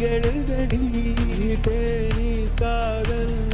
கெழுகடி தேனி காதல்.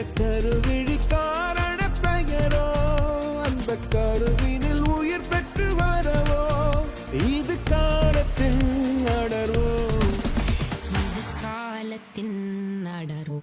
இந்த கருவிழி காரண பெயரோ அந்த கருவினில் உயிர் பெற்று வரவோ இது காலத்தின் அடர்வோ. இது காலத்தின் அடரோ